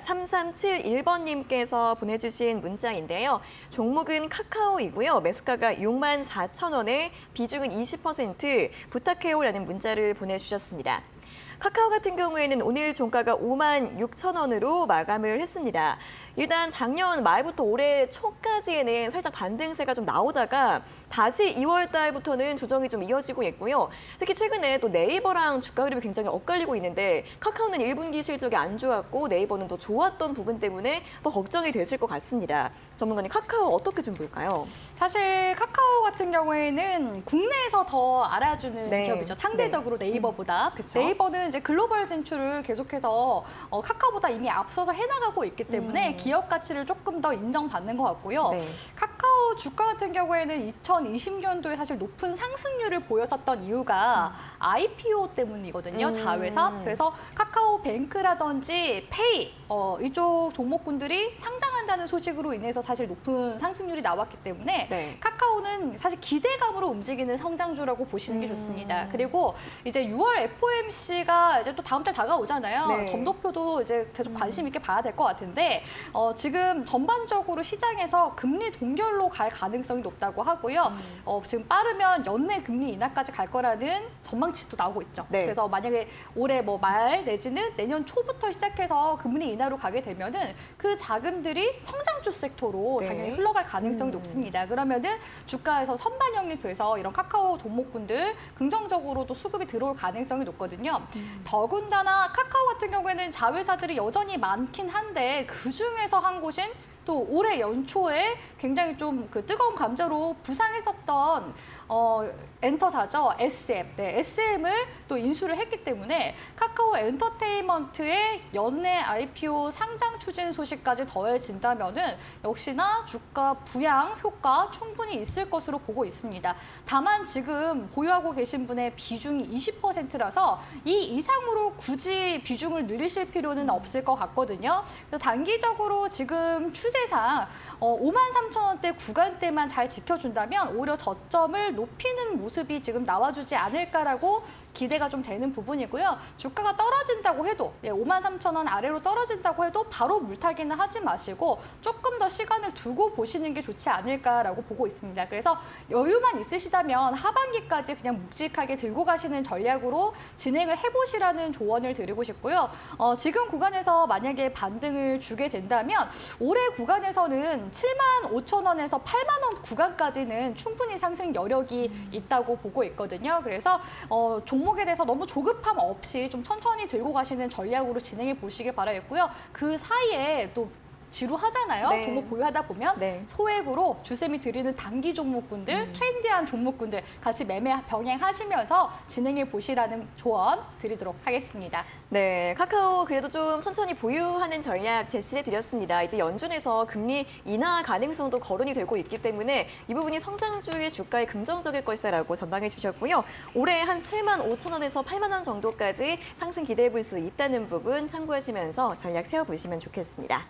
3371번님께서 보내주신 문자인데요. 종목은 카카오이고요. 매수가가 6만 4천 원에 비중은 20% 부탁해요라는 문자를 보내주셨습니다. 카카오 같은 경우에는 오늘 종가가 5만 6천 원으로 마감을 했습니다. 일단 작년 말부터 올해 초까지에는 살짝 반등세가 좀 나오다가 다시 2월 달부터는 조정이 좀 이어지고 있고요. 특히 최근에 또 네이버랑 주가 흐름이 굉장히 엇갈리고 있는데 카카오는 1분기 실적이 안 좋았고 네이버는 또 좋았던 부분 때문에 더 걱정이 되실 것 같습니다. 전문가님 카카오 어떻게 좀 볼까요? 사실 카카오 같은 경우에는 국내에서 더 알아주는 네. 기업이죠. 상대적으로 네 이버보다. 그쵸. 네이버는 이제 글로벌 진출을 계속해서 어, 카카오보다 이미 앞서서 해나가고 있기 때문에 음. 기업 가치를 조금 더 인정받는 것 같고요. 네. 카카오 주가 같은 경우에는 2020년도에 사실 높은 상승률을 보였었던 이유가 IPO 때문이거든요. 음. 자회사. 그래서 카카오 뱅크라든지 페이 어, 이쪽 종목군들이 상장한다는 소식으로 인해서 사실 높은 상승률이 나왔기 때문에 네. 카카오는 사실 기대감으로 움직이는 성장주라고 보시는 게 음. 좋습니다. 그리고 이제 6월 FOMC가 이제 또 다음 달 다가오잖아요. 네. 점도표도 이제 계속 관심 있게 봐야 될 것 같은데 어, 지금 전반적으로 시장에서 금리 동결로 갈 가능성이 높다고 하고요. 음. 어, 지금 빠르면 연내 금리 인하까지 갈 거라는 전망치도 나오고 있죠. 네. 그래서 만약에 올해 뭐 말 내지는 내년 초부터 시작해서 금리 인하로 가게 되면은 그 자금들이 성장주 섹터로 네. 당연히 흘러갈 가능성이 음. 높습니다. 그러면은 주가에서 선반영이 돼서 이런 카카오 종목군들 긍정적으로도 수급이 들어올 가능성이 높거든요. 음. 더군다나 카카오 같은 경우에는 자회사들이 여전히 많긴 한데 그 중에서 한 곳인 또 올해 연초에 굉장히 좀 그 뜨거운 감자로 부상했었던 어, 엔터사죠. SM. 네, SM을 또 인수를 했기 때문에 카카오 엔터테인먼트의 연내 IPO 상장 추진 소식까지 더해진다면은 역시나 주가 부양 효과 충분히 있을 것으로 보고 있습니다. 다만 지금 보유하고 계신 분의 비중이 20%라서 이 이상으로 굳이 비중을 늘리실 필요는 없을 것 같거든요. 그래서 단기적으로 지금 추세상 어, 5만 3천 원대 구간대만 잘 지켜준다면 오히려 저점을 높이는 모습이 지금 나와주지 않을까라고 기대가 좀 되는 부분이고요. 주가가 떨어진다고 해도 예, 5만 3천 원 아래로 떨어진다고 해도 바로 물타기는 하지 마시고 조금 더 시간을 두고 보시는 게 좋지 않을까라고 보고 있습니다. 그래서 여유만 있으시다면 하반기까지 그냥 묵직하게 들고 가시는 전략으로 진행을 해보시라는 조언을 드리고 싶고요. 어, 지금 구간에서 만약에 반등을 주게 된다면 올해 구간에서는 7만 5천 원에서 8만 원 구간까지는 충분히 상승 여력이 있다고 보고 있거든요. 그래서 어, 종목에 대해서 너무 조급함 없이 좀 천천히 들고 가시는 전략으로 진행해 보시길 바라겠고요. 그 사이에 또 지루하잖아요. 네. 종목 보유하다 보면 네. 소액으로 주쌤이 드리는 단기 종목군들, 음. 트렌디한 종목군들 같이 매매 병행하시면서 진행해 보시라는 조언 드리도록 하겠습니다. 네, 카카오 그래도 좀 천천히 보유하는 전략 제시해 드렸습니다. 이제 연준에서 금리 인하 가능성도 거론이 되고 있기 때문에 이 부분이 성장주의 주가에 긍정적일 것이다라고 전망해 주셨고요. 올해 한 7만 5천 원에서 8만 원 정도까지 상승 기대해 볼 수 있다는 부분 참고하시면서 전략 세워 보시면 좋겠습니다.